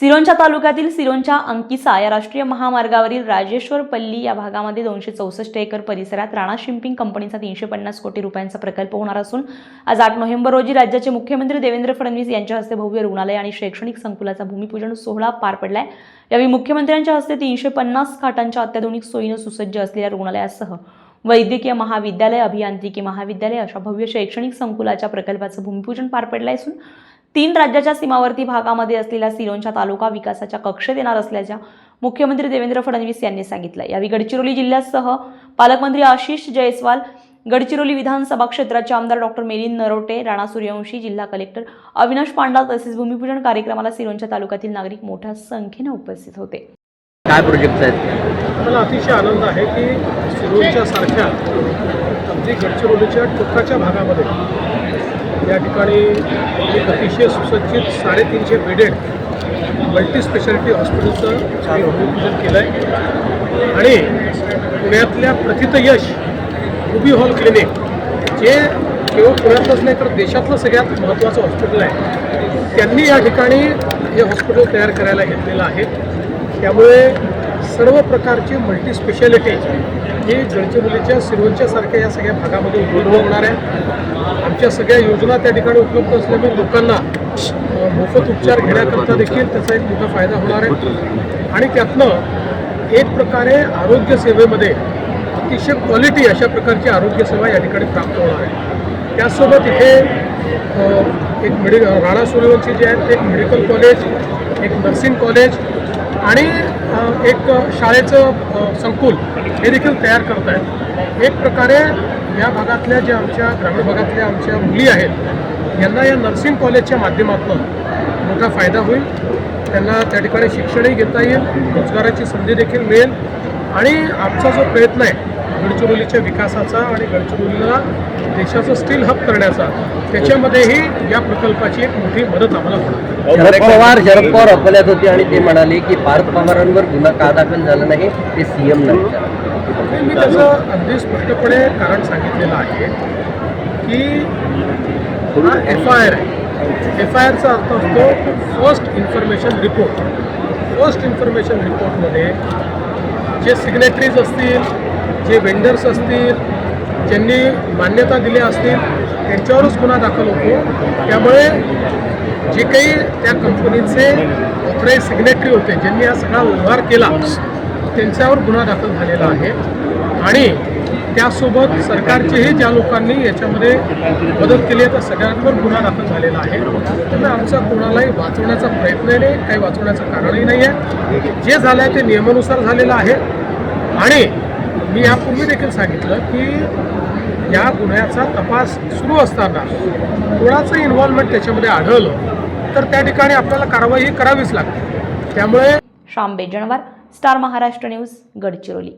सिरोंचा तालुक्यातील सिरोंचा अंकिसा या राष्ट्रीय महामार्गावरील राजेश्वर पल्ली या भागामध्ये दोनशे चौसष्ट एकर परिसरात राणा शिंपिंग कंपनीचा तीनशे पन्नास कोटी रुपयांचा प्रकल्प होणार असून आज आठ नोव्हेंबर रोजी राज्याचे मुख्यमंत्री देवेंद्र फडणवीस यांच्या हस्ते भव्य रुग्णालय आणि शैक्षणिक संकुलाचा भूमिपूजन सोहळा पार पडलाय. यावेळी मुख्यमंत्र्यांच्या हस्ते तीनशे पन्नास खाटांच्या अत्याधुनिक सोयीनं सुसज्ज असलेल्या रुग्णालयासह वैद्यकीय महाविद्यालय अभियांत्रिकी महाविद्यालय अशा भव्य शैक्षणिक संकुलाच्या प्रकल्पाचं भूमिपूजन पार पडलं असून तीन राज्याच्या सीमावर्ती भागामध्ये असलेल्या सिरोंचा तालुका विकासाच्या कक्षेत येणार असल्याच्या मुख्यमंत्री देवेंद्र फडणवीस यांनी सांगितलं. यावेळी गडचिरोली जिल्ह्यासह पालकमंत्री आशिष जयस्वाल गडचिरोली विधानसभा क्षेत्राचे आमदार डॉक्टर मिलिंद नरोटे राणा सूर्यवंशी जिल्हा कलेक्टर अविनाश पांडा तसेच भूमिपूजन कार्यक्रमाला सिरोंचा तालुक्यातील नागरिक मोठ्या संख्येने उपस्थित होते. काय प्रोजेक्ट आहेत? मला अतिशय आनंद आहे की सिरोंच्या सारख्या अगदी गडचिरोलीच्या टोकाच्या भागामध्ये या ठिकाणी एक अतिशय सुसज्जित साडेतीनशे बेडेड मल्टी स्पेशालिटी हॉस्पिटलचं भूमिपूजन केलं आहे आणि पुण्यातल्या प्रथितयश रुबी हॉल क्लिनिक जे केवळ पुण्यातलंच नाही तर देशातलं सगळ्यात महत्त्वाचं हॉस्पिटल आहे. त्यांनी या ठिकाणी हे हॉस्पिटल तयार करायला घेतलेलं आहे. त्यामुळे सर्व प्रकारची मल्टी स्पेशालिटी ही गडचिरोलीच्या सिरोंच्यासारख्या या सगळ्या भागामध्ये उपलब्ध होणार आहे. आमच्या सगळ्या योजना त्या ठिकाणी उपलब्ध असल्यामुळे लोकांना मोफत उपचार घेण्याकरता देखील त्याचा एक मोठा फायदा होणार आहे. आणि त्यातनं एक प्रकारे आरोग्य सेवेमध्ये अतिशय क्वालिटी अशा प्रकारची आरोग्यसेवा या ठिकाणी प्राप्त होणार आहे. त्याचसोबत इथे एक मेडि राणा सूर्यवंशी जे आहेत ते एक मेडिकल कॉलेज एक नर्सिंग कॉलेज आणि एक शाळेचं संकुल हे देखील तयार करत आहेत एक प्रकारे या भागातल्या ज्या आमच्या ग्रामीण भागातल्या आमच्या मुली आहेत यांना या नर्सिंग कॉलेजच्या माध्यमातून मोठा फायदा होईल. त्यांना त्या ठिकाणी शिक्षणही घेता येईल रोजगाराची संधी देखील मिळेल. आणि आमचा जो प्रयत्न आहे गडचिरोलीच्या विकासाचा आणि गडचिरोलीला देशाचं स्टील हब करण्याचा त्याच्यामध्येही या प्रकल्पाची एक मोठी मदत आम्हाला होणार. शरद पवार शरद पवार अकोल्यात होते आणि ते म्हणाले की पार्थ पवारांवर गुन्हा का दाखल झाला नाही ते सीएम नाही. नाही, मी त्याचं अगदी स्पष्टपणे कारण सांगितलेलं आहे की हा एफ आय आर आहे. एफ आय आरचा अर्थ असतो first information report first information रिपोर्टमध्ये जे सिग्नेटरीज असतील जे वेंडर्स असतील ज्यांनी मान्यता दिल्या असतील त्यांच्यावरच गुन्हा दाखल होतो. त्यामुळे जे काही त्या कंपनीचे ऑथराईज सिग्नेटरी होते ज्यांनी हा सगळा व्यवहार केला त्यांच्यावर गुन्हा दाखल झालेला आहे. आणि त्यासोबत सरकारचेही ज्या लोकांनी याच्यामध्ये मदत केली आहे त्या सगळ्यांवर गुन्हा दाखल झालेला आहे. त्यामुळे आमचा कोणालाही वाचवण्याचा प्रयत्न नाही काही वाचवण्याचं कारणही नाही आहे जे झालं आहे ते नियमानुसार झालेलं आहे. आणि मी यापूर्वी देखील सांगितलं की या गुन्ह्याचा तपास सुरू असताना कोणाचं इन्व्हॉल्वमेंट त्याच्यामध्ये आढळलं तर त्या ठिकाणी आपल्याला कारवाई करावीच लागते. त्यामुळे श्याम बेजणवार स्टार महाराष्ट्र न्यूज गडचिरोली.